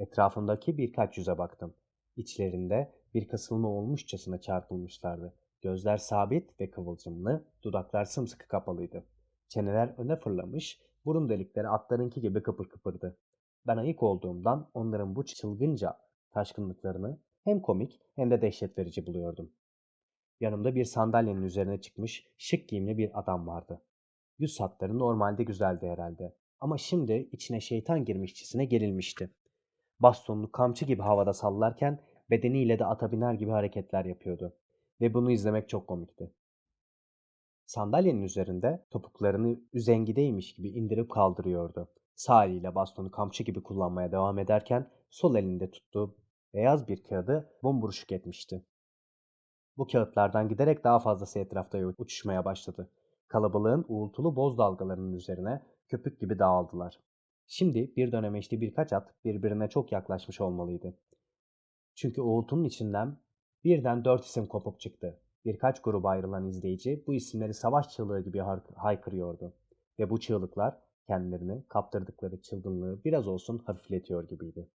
Etrafımdaki birkaç yüze baktım. İçlerinde bir kasılma olmuşçasına çarpılmışlardı. Gözler sabit ve kıvılcımlı, dudaklar sımsıkı kapalıydı. Çeneler öne fırlamış, burun delikleri atlarınki gibi kıpır kıpırdı. Ben ayık olduğumdan onların bu çılgınca taşkınlıklarını hem komik hem de dehşet verici buluyordum. Yanımda bir sandalyenin üzerine çıkmış şık giyimli bir adam vardı. Yüz hatları normalde güzeldi herhalde. Ama şimdi içine şeytan girmişçesine gerilmişti. Bastonunu kamçı gibi havada sallarken bedeniyle de ata biner gibi hareketler yapıyordu. Ve bunu izlemek çok komikti. Sandalyenin üzerinde topuklarını üzengideymiş gibi indirip kaldırıyordu. Sağ eliyle bastonu kamçı gibi kullanmaya devam ederken sol elinde tuttuğu beyaz bir kağıdı bomburuşuk etmişti. Bu kağıtlardan giderek daha fazlası etrafta uçuşmaya başladı. Kalabalığın uğultulu boz dalgalarının üzerine köpük gibi dağıldılar. Şimdi bir dönemeçte birkaç at birbirine çok yaklaşmış olmalıydı. Çünkü uğultunun içinden birden dört isim kopup çıktı. Birkaç gruba ayrılan izleyici bu isimleri savaş çığlığı gibi haykırıyordu. Ve bu çığlıklar kendilerini kaptırdıkları çılgınlığı biraz olsun hafifletiyor gibiydi.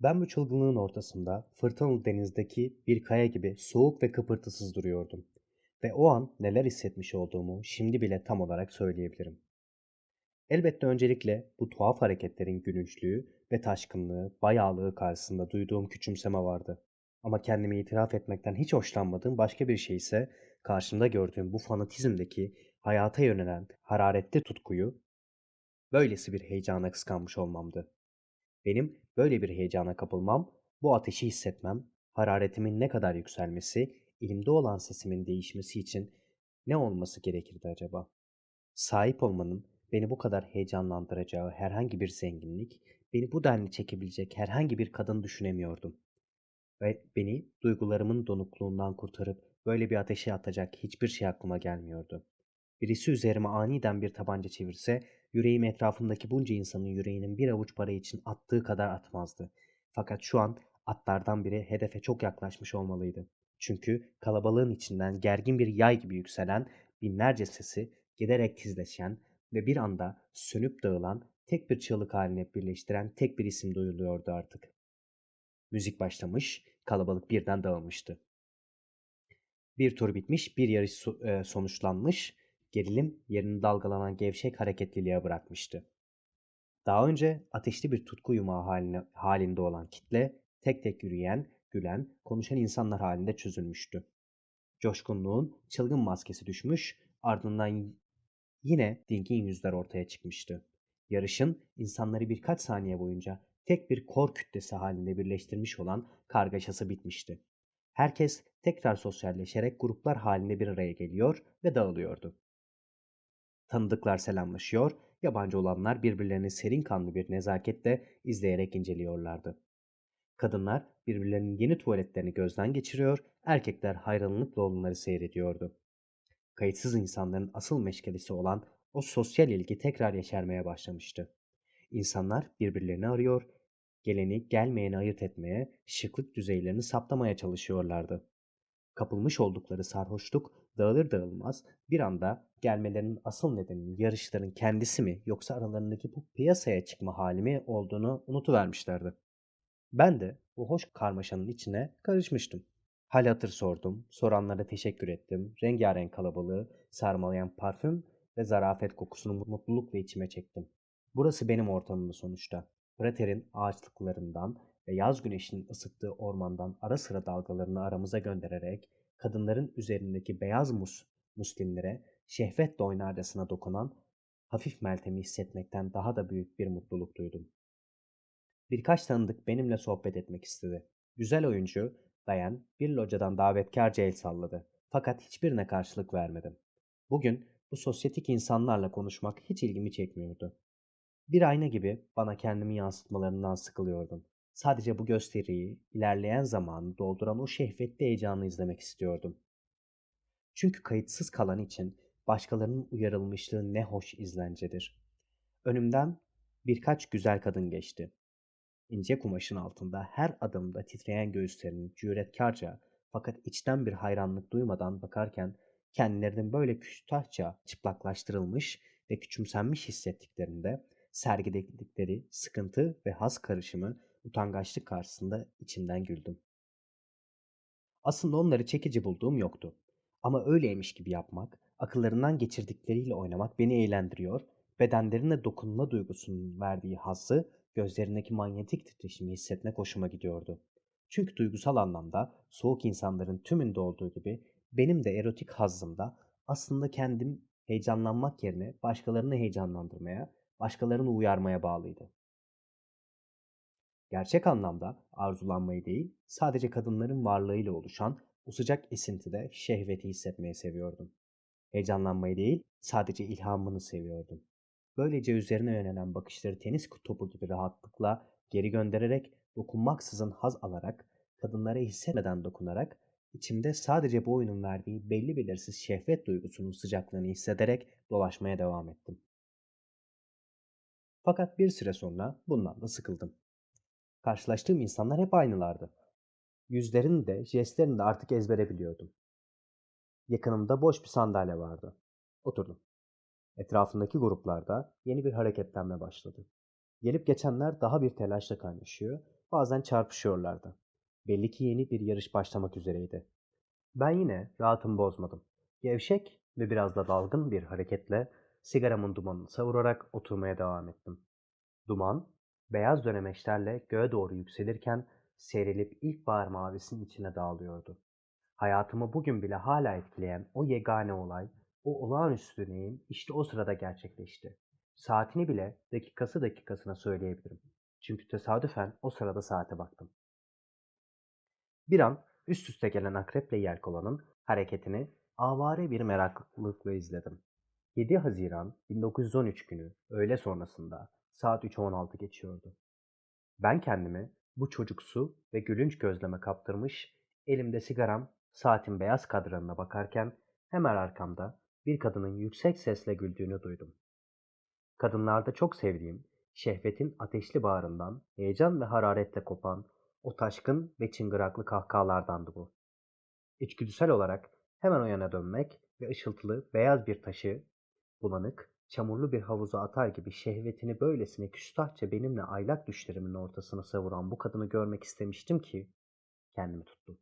Ben bu çılgınlığın ortasında fırtınalı denizdeki bir kaya gibi soğuk ve kıpırtısız duruyordum. Ve o an neler hissetmiş olduğumu şimdi bile tam olarak söyleyebilirim. Elbette öncelikle bu tuhaf hareketlerin gülünçlüğü ve taşkınlığı, bayağılığı karşısında duyduğum küçümseme vardı. Ama kendimi itiraf etmekten hiç hoşlanmadığım başka bir şey ise karşımda gördüğüm bu fanatizmdeki hayata yönelen hararetli tutkuyu böylesi bir heyecana kıskanmış olmamdı. Benim böyle bir heyecana kapılmam, bu ateşi hissetmem, hararetimin ne kadar yükselmesi, ilimde olan sesimin değişmesi için ne olması gerekirdi acaba? Sahip olmanın beni bu kadar heyecanlandıracağı herhangi bir zenginlik, beni bu denli çekebilecek herhangi bir kadın düşünemiyordum. Ve beni duygularımın donukluğundan kurtarıp böyle bir ateşe atacak hiçbir şey aklıma gelmiyordu. Birisi üzerime aniden bir tabanca çevirse, yüreğim etrafımdaki bunca insanın yüreğinin bir avuç para için attığı kadar atmazdı. Fakat şu an atlardan biri hedefe çok yaklaşmış olmalıydı. Çünkü kalabalığın içinden gergin bir yay gibi yükselen binlerce sesi giderek tizleşen ve bir anda sönüp dağılan tek bir çığlık haline birleştiren tek bir isim duyuluyordu artık. Müzik başlamış, kalabalık birden dağılmıştı. Bir tur bitmiş, bir yarış e, sonuçlanmış, gerilim yerini dalgalanan gevşek hareketliliğe bırakmıştı. Daha önce ateşli bir tutku yumağı haline, halinde olan kitle tek tek yürüyen, gülen, konuşan insanlar halinde çözülmüştü. Coşkunluğun çılgın maskesi düşmüş, ardından yine dingin yüzler ortaya çıkmıştı. Yarışın insanları birkaç saniye boyunca tek bir kor kütlesi halinde birleştirmiş olan kargaşası bitmişti. Herkes tekrar sosyalleşerek gruplar halinde bir araya geliyor ve dağılıyordu. Tanıdıklar selamlaşıyor, yabancı olanlar birbirlerini serin kanlı bir nezaketle izleyerek inceliyorlardı. Kadınlar birbirlerinin yeni tuvaletlerini gözden geçiriyor, erkekler hayranlıkla onları seyrediyordu. Kayıtsız insanların asıl meşgalesi olan o sosyal ilgi tekrar yeşermeye başlamıştı. İnsanlar birbirlerini arıyor, geleni gelmeyeni ayırt etmeye, şıklık düzeylerini saptamaya çalışıyorlardı. Kapılmış oldukları sarhoşluk dağılır dağılmaz bir anda gelmelerinin asıl nedeninin yarışların kendisi mi yoksa aralarındaki bu piyasaya çıkma hali mi olduğunu unutuvermişlerdi. Ben de bu hoş karmaşanın içine karışmıştım. Hal hatır sordum, soranlara teşekkür ettim, rengarenk kalabalığı, sarmalayan parfüm ve zarafet kokusunu mutlulukla içime çektim. Burası benim ortamım sonuçta. Prater'in ağaçlıklarından ve yaz güneşinin ısıttığı ormandan ara sıra dalgalarını aramıza göndererek kadınların üzerindeki beyaz mus, muslimlere şehvetle oynarcasına dokunan hafif meltemi hissetmekten daha da büyük bir mutluluk duydum. Birkaç tanıdık benimle sohbet etmek istedi. Güzel oyuncu Dayan bir locadan davetkarca el salladı. Fakat hiçbirine karşılık vermedim. Bugün bu sosyetik insanlarla konuşmak hiç ilgimi çekmiyordu. Bir ayna gibi bana kendimi yansıtmalarından sıkılıyordum. Sadece bu gösteriyi, ilerleyen zamanı dolduran o şehvetli heyecanı izlemek istiyordum. Çünkü kayıtsız kalan için başkalarının uyarılmışlığı ne hoş izlencedir. Önümden birkaç güzel kadın geçti. İnce kumaşın altında her adımda titreyen göğüslerinin cüretkarca fakat içten bir hayranlık duymadan bakarken kendilerinin böyle küstahça çıplaklaştırılmış ve küçümsenmiş hissettiklerinde sergiledikleri sıkıntı ve haz karışımı utangaçlık karşısında içimden güldüm. Aslında onları çekici bulduğum yoktu. Ama öyleymiş gibi yapmak, akıllarından geçirdikleriyle oynamak beni eğlendiriyor, bedenlerine dokunma duygusunun verdiği hazzı, gözlerindeki manyetik titreşimi hissetmek hoşuma gidiyordu. Çünkü duygusal anlamda soğuk insanların tümünde olduğu gibi benim de erotik hazzımda aslında kendim heyecanlanmak yerine başkalarını heyecanlandırmaya, başkalarını uyarmaya bağlıydı. Gerçek anlamda arzulanmayı değil, sadece kadınların varlığıyla oluşan o sıcak esintide şehveti hissetmeyi seviyordum. Heyecanlanmayı değil, sadece ilhamını seviyordum. Böylece üzerine yönelen bakışları tenis topu gibi rahatlıkla geri göndererek, dokunmaksızın haz alarak, kadınlara hissetmeden dokunarak, içimde sadece bu oyunun verdiği belli belirsiz şehvet duygusunun sıcaklığını hissederek dolaşmaya devam ettim. Fakat bir süre sonra bundan da sıkıldım. Karşılaştığım insanlar hep aynılardı. Yüzlerini de, jestlerini de artık ezbere biliyordum. Yakınımda boş bir sandalye vardı. Oturdum. Etrafındaki gruplarda yeni bir hareketlenme başladı. Gelip geçenler daha bir telaşla kaynaşıyor, bazen çarpışıyorlardı. Belli ki yeni bir yarış başlamak üzereydi. Ben yine rahatımı bozmadım. Gevşek ve biraz da dalgın bir hareketle sigaramın dumanını savurarak oturmaya devam ettim. Duman, beyaz dönemeçlerle göğe doğru yükselirken serilip ilkbahar mavisinin içine dağılıyordu. Hayatımı bugün bile hala etkileyen o yegane olay, o olağanüstü deneyim işte o sırada gerçekleşti. Saatini bile dakikası dakikasına söyleyebilirim. Çünkü tesadüfen o sırada saate baktım. Bir an üst üste gelen akreple yelkovanın hareketini avare bir meraklılıkla izledim. 7 Haziran 1913 günü öğle sonrasında saat 3.16 geçiyordu. Ben kendimi bu çocuksu ve gülünç gözleme kaptırmış, elimde sigaram, saatin beyaz kadranına bakarken hemen arkamda bir kadının yüksek sesle güldüğünü duydum. Kadınlarda çok sevdiğim, şehvetin ateşli bağrından heyecan ve hararetle kopan o taşkın ve çıngıraklı kahkahalardandı bu. İçgüdüsel olarak hemen o yana dönmek ve ışıltılı beyaz bir taşı, bulanık, çamurlu bir havuza atar gibi şehvetini böylesine küstahça benimle aylak düşlerimin ortasına savuran bu kadını görmek istemiştim ki kendimi tuttum.